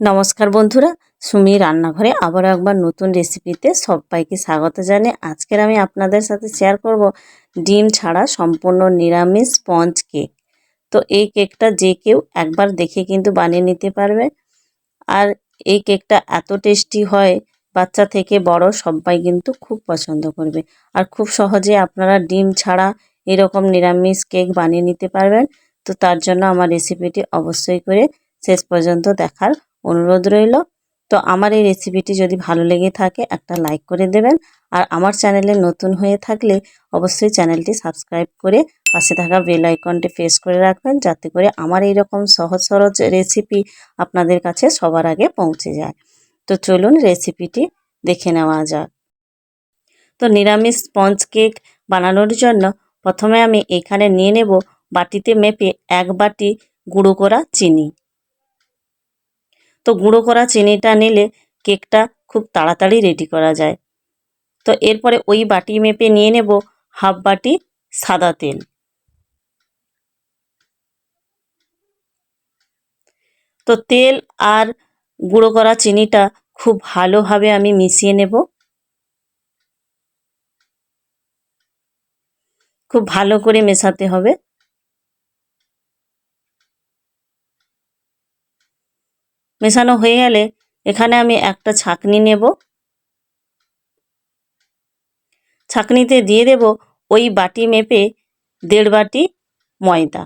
নমস্কার বন্ধুরা, সুমি রান্নাঘরে আবারও একবার নতুন রেসিপিতে সবাইকে স্বাগত জানে আজকের আমি আপনাদের সাথে শেয়ার করব ডিম ছাড়া সম্পূর্ণ নিরামিষ স্পঞ্জ কেক তো এই কেকটা যে কেউ একবার দেখে কিন্তু বানিয়ে নিতে পারবে। আর এই কেকটা এত টেস্টি হয়, বাচ্চা থেকে বড় সবাই কিন্তু খুব পছন্দ করবে। আর খুব সহজে আপনারা ডিম ছাড়া এরকম নিরামিষ কেক বানিয়ে নিতে পারবেন। তো তার জন্য আমার রেসিপিটি অবশ্যই করে শেষ পর্যন্ত দেখার অনুরোধ রইল। তো আমার এই রেসিপিটি যদি ভালো লেগে থাকে, একটা লাইক করে দেবেন। আর আমার চ্যানেলে নতুন হয়ে থাকলে অবশ্যই চ্যানেলটি সাবস্ক্রাইব করে পাশে থাকা বেল আইকনটি প্রেস করে রাখবেন, যাতে করে আমার এই রকম সহজ সহজ রেসিপি আপনাদের কাছে সবার আগে পৌঁছে যায়। তো চলুন রেসিপিটি দেখে নেওয়া যাক। তো নিরামিষ স্পঞ্জ কেক বানানোর জন্য প্রথমে আমি এখানে নিয়ে নেব বাটিতে মেপে এক বাটি গুঁড়ো করা চিনি। তো গুঁড়ো করা চিনিটা নিলে কেকটা খুব তাড়াতাড়ি রেডি করা যায়। তো এরপরে ওই বাটি মেপে নিয়ে নেব হাফ বাটি সাদা তেল। তো তেল আর গুঁড়ো করা চিনিটা খুব ভালোভাবে আমি মিশিয়ে নেব। খুব ভালো করে মেশাতে হবে। মেশানো হয়ে গেলে এখানে আমি একটা ছাকনি নেব। ছাকনিতে দিয়ে দেব ওই বাটি মেপে দেড় বাটি ময়দা।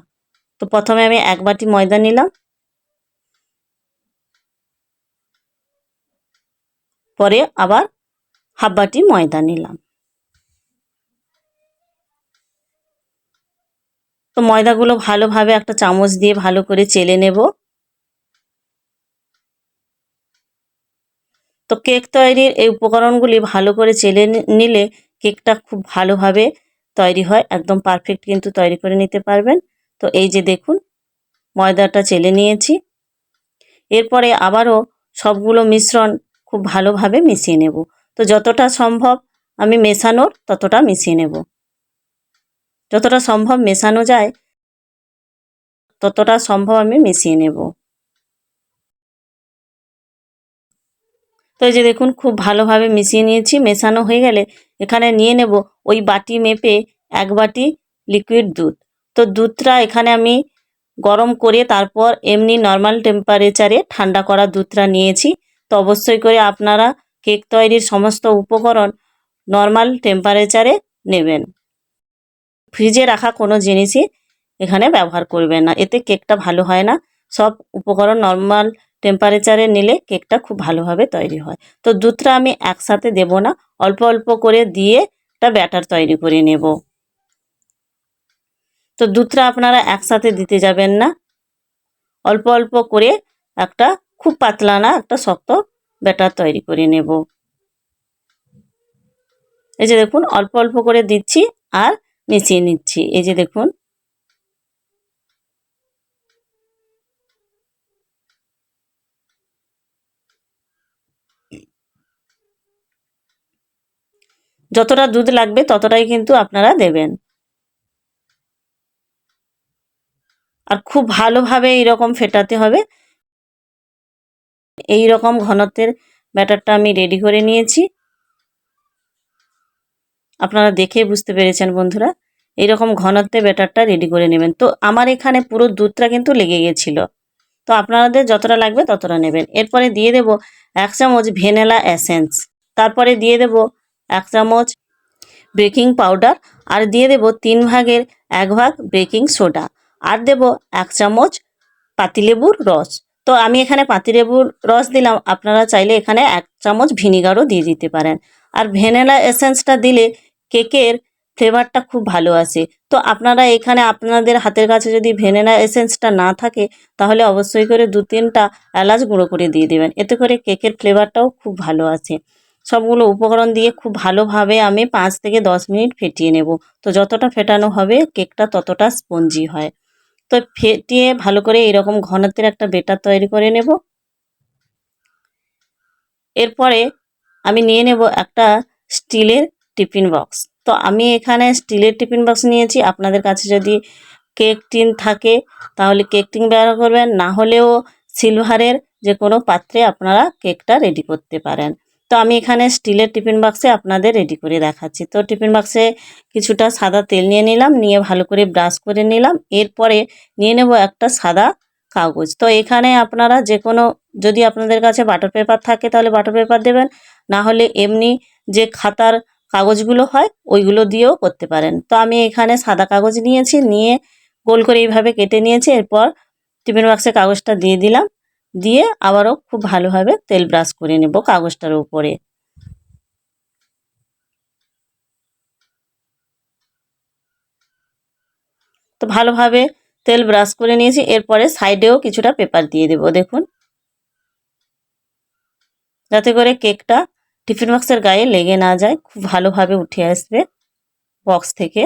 তো প্রথমে আমি এক বাটি ময়দা নিলাম। পরে আবার হাফ বাটি ময়দা নিলাম। তো ময়দাগুলো ভালোভাবে একটা চামচ দিয়ে ভালো করে চেলে নেব। তো কেক তৈরির এই উপকরণগুলি ভালো করে চেলে নিলে কেকটা খুব ভালোভাবে তৈরি হয়, একদম পারফেক্ট কিন্তু তৈরি করে নিতে পারবেন। তো এই যে দেখুন, ময়দাটা চেলে নিয়েছি। এরপরে আবারও সবগুলো মিশ্রণ খুব ভালোভাবে মিশিয়ে নেব। তো যতটা সম্ভব আমি মেশানোর ততটা মিশিয়ে নেব। যতটা সম্ভব মেশানো যায়, ততটা সম্ভব আমি মিশিয়ে নেব। তো এই যে দেখুন, খুব ভালোভাবে মিশিয়ে নিয়েছি। মেশানো হয়ে গেলে এখানে নিয়ে নেব ওই বাটি মেপে এক বাটি লিকুইড দুধ। তো দুধটা এখানে আমি গরম করে তারপর এমনি নর্মাল টেম্পারেচারে ঠান্ডা করা দুধটা নিয়েছি। তো অবশ্যই করে আপনারা কেক তৈরির সমস্ত উপকরণ নর্মাল টেম্পারেচারে নেবেন। ফ্রিজে রাখা কোনো জিনিসই এখানে ব্যবহার করবেন না। এতে কেকটা ভালো হয় না। সব উপকরণ নর্মাল টেম্পারেচারে নিলে কেকটা খুব ভালোভাবে তৈরি হয়। তো দুধটা আমি একসাথে দেব না, অল্প অল্প করে দিয়ে একটা ব্যাটার তৈরি করে নেব। তো দুধটা আপনারা একসাথে দিতে যাবেন না। অল্প অল্প করে একটা খুব পাতলা না, একটা শক্ত ব্যাটার তৈরি করে নেব। এই যে দেখুন, অল্প অল্প করে দিচ্ছি আর মিশিয়ে নিচ্ছি। এই যে দেখুন যতটা দুধ লাগবে ততটাই কিন্তু আপনারা দেবেন। আর খুব ভালোভাবে এইরকম ফেটাতে হবে। এই রকম ঘনত্বের ব্যাটারটা আমি রেডি করে নিয়েছি। আপনারা দেখে বুঝতে পেরেছেন বন্ধুরা, এইরকম ঘনত্বে ব্যাটারটা রেডি করে নেবেন। তো আমার এখানে পুরো দুধটা কিন্তু লেগে গেছিল। তো আপনাদের যতটা লাগবে ততটা নেবেন। এরপরে দিয়ে দেব এক চামচ ভেনেলা অ্যাসেন্স তারপরে দিয়ে দেব এক চামচ বেকিং পাউডার আর দিয়ে দেব তিন ভাগের এক ভাগ বেকিং সোডা। আর দেব এক চামচ পাতিলেবুর রস। তো আমি এখানে পাতিলেবুর রস দিলাম, আপনারা চাইলে এখানে এক চামচ ভিনিগারও দিয়ে দিতে পারেন। আর ভ্যানিলা এসেন্সটা দিলে কেকের ফ্লেভারটা খুব ভালো আসে। তো আপনারা এখানে আপনাদের হাতের কাছে যদি ভ্যানিলা এসেন্সটা না থাকে, তাহলে অবশ্যই করে দু তিনটা এলাচ গুঁড়ো করে দিয়ে দেবেন। এতে করে কেকের ফ্লেভারটাও খুব ভালো আসে। সবগুলো উপকরণ দিয়ে খুব ভালোভাবে আমি পাঁচ থেকে দশ মিনিট ফেটিয়ে নেব। তো যতটা ফেটানো হবে, কেকটা ততটা স্পঞ্জি হয়। তো ফেটিয়ে ভালো করে এরকম ঘনত্বের একটা বেটার তৈরি করে নেব। এরপরে আমি নিয়ে নেব একটা স্টিলের টিফিন বক্স। তো আমি এখানে স্টিলের টিফিন বক্স নিয়েছি। আপনাদের কাছে যদি কেক টিন থাকে, তাহলে কেক টিন ব্যবহার করবেন। না হলেও সিলভারের যে কোনো পাত্রে আপনারা কেকটা রেডি করতে পারেন। তো আমি এখানে স্টিলের টিফিন বাক্সে আপনাদের রেডি করে দেখাচ্ছি। তো টিফিন বাক্সে কিছুটা সাদা তেল নিয়ে নিলাম, নিয়ে ভালো করে ব্রাশ করে নিলাম। এরপরে নিয়ে নেব একটা সাদা কাগজ। তো এখানে আপনারা যে কোনো যদি আপনাদের কাছে বাটার পেপার থাকে তাহলে বাটার পেপার দেবেন, না হলে এমনি যে খাতার কাগজগুলো হয় ওইগুলো দিয়েও করতে পারেন। তো আমি এখানে সাদা কাগজ নিয়েছি, নিয়ে গোল করে এইভাবে কেটে নিয়েছি, এরপর টিফিন বাক্সে কাগজটা দিয়ে দিলাম। দিয়ে আবারও খুব ভালোভাবে তেল ব্রাশ করে নেব কাগজটার উপরে। তো ভালোভাবে তেল ব্রাশ করে নিয়েছি, এরপরে সাইডেও কিছুটা পেপার দিয়ে দেব, দেখুন। যাতে করে কেকটা টিফিন বক্সের গায়ে লেগে না যায়, খুব ভালোভাবে উঠে আসবে বক্স থেকে।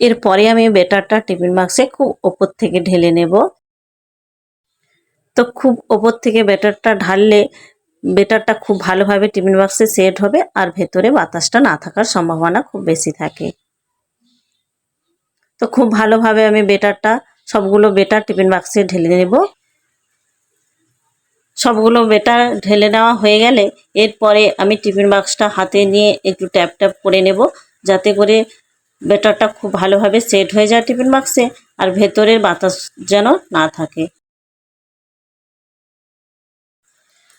এরপরে আমি বেটারটা টিফিন বাক্সে খুব ওপর থেকে ঢেলে নেব। তো খুব ওপর থেকে বেটারটা ঢাললে বেটারটা খুব ভালোভাবে টিফিন বাক্সে সেট হবে আর ভেতরে বাতাসটা না থাকার সম্ভাবনা খুব বেশি থাকে। তো খুব ভালোভাবে আমি বেটারটা সবগুলো বেটার টিফিন বাক্সে ঢেলে নেব। সবগুলো বেটার ঢেলে নেওয়া হয়ে গেলে এরপরে আমি টিফিন বাক্সটা হাতে নিয়ে একটু ট্যাপ ট্যাপ করে নেব, যাতে করে বেটারটা খুব ভালোভাবে সেট হয়ে যায় টিফিন বাক্সে আর ভেতরের বাতাস যেন না থাকে।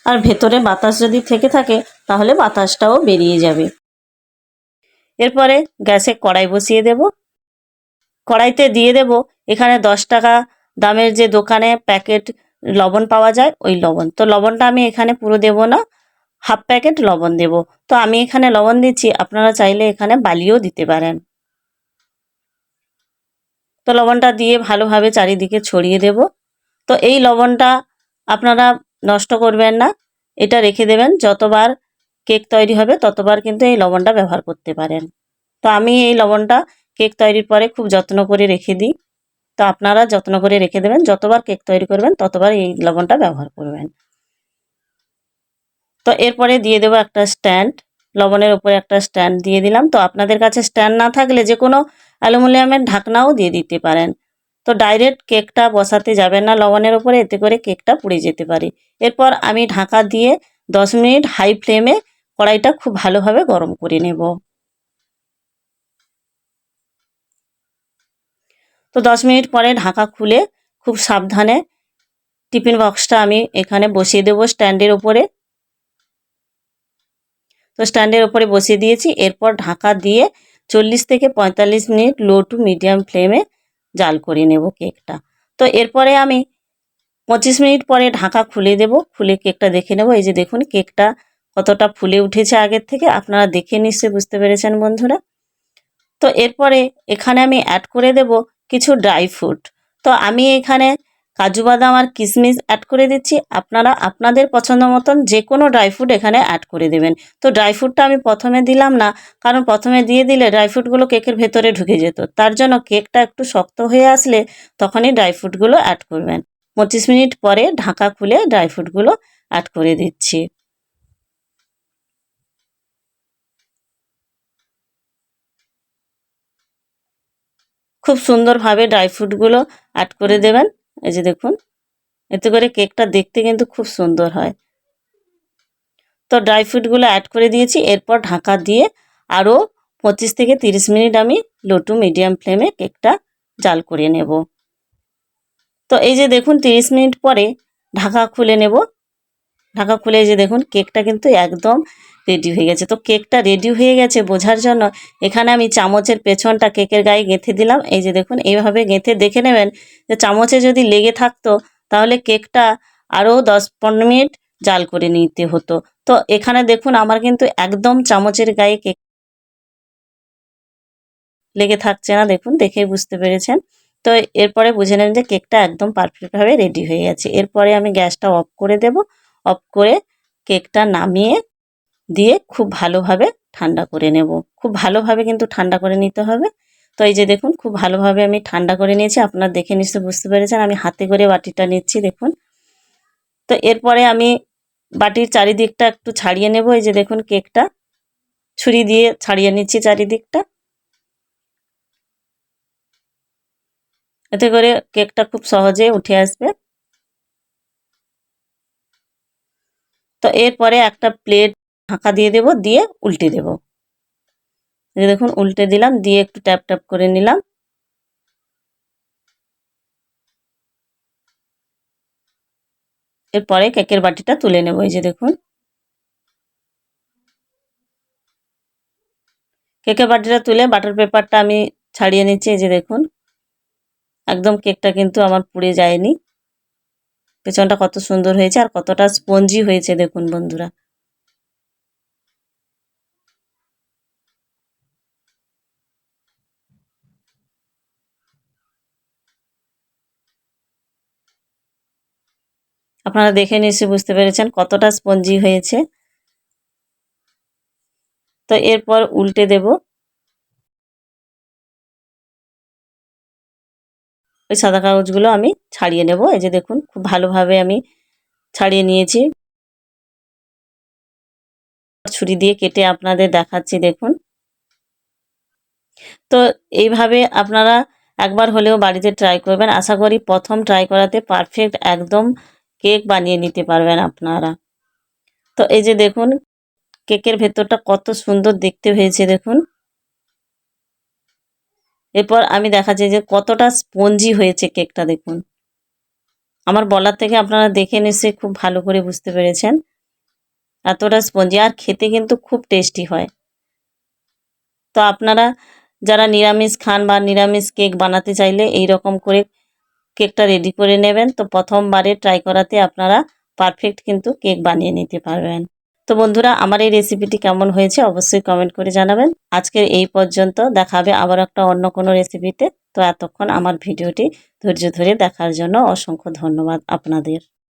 আর ভেতরে বাতাস যদি থেকে থাকে, তাহলে বাতাসটাও বেরিয়ে যাবে। এরপরে গ্যাসে কড়াই বসিয়ে দেব। কড়াইতে দিয়ে দেব, এখানে দশ টাকা দামের যে দোকানে প্যাকেট লবণ পাওয়া যায়, ওই লবণ। তো লবণটা আমি এখানে পুরো দেব না, হাফ প্যাকেট লবণ দেব। তো আমি এখানে লবণ দিচ্ছি, আপনারা চাইলে এখানে বালিও দিতে পারেন। তো লবণটা দিয়ে ভালোভাবে চারিদিকে ছড়িয়ে দেব। তো এই লবণটা আপনারা নষ্ট করবেন না, এটা রেখে দেবেন। যতবার কেক তৈরি হবে ততবার কিন্তু এই লবণটা ব্যবহার করতে পারেন। তো আমি এই লবণটা কেক তৈরির পরে খুব যত্ন করে রেখে দিই। তো আপনারা যত্ন করে রেখে দেবেন। যতবার কেক তৈরি করবেন ততবার এই লবণটা ব্যবহার করবেন। তো এরপরে দিয়ে দেবো একটা স্ট্যান্ড। লবণের উপরে একটা স্ট্যান্ড দিয়ে দিলাম। তো আপনাদের কাছে স্ট্যান্ড না থাকলে যে কোনো অ্যালুমিনিয়ামের ঢাকনাও দিয়ে দিতে পারেন। তো ডাইরেক্ট কেকটা বসাতে যাবেন না, লবণের ওপরে এতে করে কেকটা পুড়ে যেতে পারে। এরপর আমি ঢাকা দিয়ে দশ মিনিট হাই ফ্লেমে কড়াইটা খুব ভালোভাবে গরম করে নেব। তো দশ মিনিট পরে ঢাকা খুলে খুব সাবধানে টিফিন বক্সটা আমি এখানে বসিয়ে দেবো স্ট্যান্ডের ওপরে তো স্ট্যান্ডের ওপরে বসিয়ে দিয়েছি। এরপর ঢাকা দিয়ে চল্লিশ থেকে পঁয়তাল্লিশ মিনিট লো টু মিডিয়াম ফ্লেমে জাল করে নেব কেকটা। তো এরপরে আমি পঁচিশ মিনিট পরে ঢাকা খুলে দেব। খুলে কেকটা দেখে নেব। এই যে দেখুন, কেকটা কতটা ফুলে উঠেছে আগের থেকে। আপনারা দেখে নিশ্চয়ই বুঝতে পেরেছেন, বন্ধুরা। তো এরপরে এখানে আমি অ্যাড করে দেব কিছু ড্রাই ফ্রুট তো আমি এখানে কাজু বাদাম আর কিশমিশ অ্যাড করে দিচ্ছি। আপনারা আপনাদের পছন্দ মতন যে কোনো ড্রাই ফ্রুট এখানে অ্যাড করে দেবেন। তো ড্রাই ফ্রুটটা আমি প্রথমে দিলাম না, কারণ প্রথমে দিয়ে দিলে ড্রাই ফ্রুটগুলো কেকের ভেতরে ঢুকে যেত। তার জন্য কেকটা একটু শক্ত হয়ে আসলে তখনই ড্রাই ফ্রুটগুলো অ্যাড করবেন। পঁচিশ মিনিট পরে ঢাকা খুলে ড্রাই ফ্রুটগুলো অ্যাড করে দিচ্ছি। খুব সুন্দরভাবে ড্রাই ফ্রুটগুলো অ্যাড করে দেবেন। এই যে দেখুন, এতে করে কেকটা দেখতে কিন্তু খুব সুন্দর হয়। তো ড্রাই ফ্রুটগুলো অ্যাড করে দিয়েছি, এরপর ঢাকা দিয়ে আরও পঁচিশ থেকে তিরিশ মিনিট আমি লো টু মিডিয়াম ফ্লেমে কেকটা জাল করে নেব। তো এই যে দেখুন, তিরিশ মিনিট পরে ঢাকা খুলে নেব। ঢাকা খুলে যে দেখুন, কেকটা কিন্তু একদম রেডি হয়ে গেছে। তো কেকটা রেডি হয়ে গেছে বোঝার জন্য এখানে আমি চামচের পেছনটা কেকের গায়ে গেঁথে দিলাম। এই যে দেখুন, এইভাবে গেঁথে দেখে নেবেন যে চামচে যদি লেগে থাকতো তাহলে কেকটা আরও দশ পনেরো মিনিট জাল করে নিতে হতো। তো এখানে দেখুন, আমার কিন্তু একদম চামচের গায়ে কেক লেগে থাকছে না। দেখুন, দেখেই বুঝতে পেরেছেন। তো এরপরে বুঝে নেন যে কেকটা একদম পারফেক্টভাবে রেডি হয়ে গেছে। এরপরে আমি গ্যাসটা অফ করে দেব। অফ করে কেকটা নামিয়ে দিয়ে খুব ভালোভাবে ঠান্ডা করে নেব। খুব ভালোভাবে কিন্তু ঠান্ডা করে নিতে হবে। তো এই যে দেখুন, খুব ভালোভাবে আমি ঠান্ডা করে নিয়েছি। আপনার দেখে নিশ্চয়ই বুঝতে পেরেছেন। আমি হাতে করে বাটিটা নিচ্ছি, দেখুন। তো এরপরে আমি বাটির চারিদিকটা একটু ছাড়িয়ে নেব। এই যে দেখুন, কেকটা ছুরি দিয়ে ছাড়িয়ে নিচ্ছি চারিদিকটা। এতে করে কেকটা খুব সহজে উঠে আসবে। তো এরপরে একটা প্লেট ঢাকা দিয়ে দেব, দিয়ে উল্টে দেব। দেখুন, উল্টে দিলাম, দিয়ে একটু ট্যাপ ট্যাপ করে নিলাম। এরপরে কেকের বাটিটা তুলে নেব, এই যে দেখুন। কেকের বাটিটা তুলে বাটার পেপারটা আমি ছাড়িয়ে নিচ্ছি, এই যে দেখুন। একদম কেকটা কিন্তু আমার পুড়ে যায়নি। পেছনটা কত সুন্দর হয়েছে আর কতটা স্পঞ্জি হয়েছে, দেখুন বন্ধুরা। আপনারা দেখে নিশ্চয়ই বুঝতে পেরেছেন কতটা স্পঞ্জি হয়েছে। তো এরপর উল্টে দেব। ওই সাদা কাগজগুলো আমি ছাড়িয়ে নেব। এই যে দেখুন, খুব ভালোভাবে আমি ছাড়িয়ে নিয়েছি। ছুরি দিয়ে কেটে আপনাদের দেখাচ্ছি, দেখুন। তো এইভাবে আপনারা একবার হলেও বাড়িতে ট্রাই করবেন। আশা করি প্রথম ট্রাই করাতে পারফেক্ট একদম কেক বানিয়ে নিতে পারবেন আপনারা। তো এই যে দেখুন, কেকের ভেতরটা কত সুন্দর দেখতে হয়েছে দেখুন। এরপর আমি দেখাচ্ছি যে কতটা স্পঞ্জি হয়েছে কেকটা দেখুন। আমার বলার থেকে আপনারা দেখে নিশ্চয়ই খুব ভালো করে বুঝতে পেরেছেন এতটা স্পঞ্জি, আর খেতে কিন্তু খুব টেস্টি হয়। তো আপনারা যারা নিরামিষ খান বা নিরামিষ কেক বানাতে চাইলে এই রকম করে কেকটা রেডি করে নেবেন। তো প্রথমবারে ট্রাই করাতে আপনারা পারফেক্ট কিন্তু কেক বানিয়ে নিতে পারবেন। তো বন্ধুরা, আমার এই রেসিপিটি কেমন হয়েছে অবশ্যই কমেন্ট করে জানাবেন। আজকের এই পর্যন্ত দেখাবে আবার একটা অন্য কোনো রেসিপিতে তো এতক্ষণ আমার ভিডিওটি ধৈর্য ধরে দেখার জন্য অসংখ্য ধন্যবাদ আপনাদের।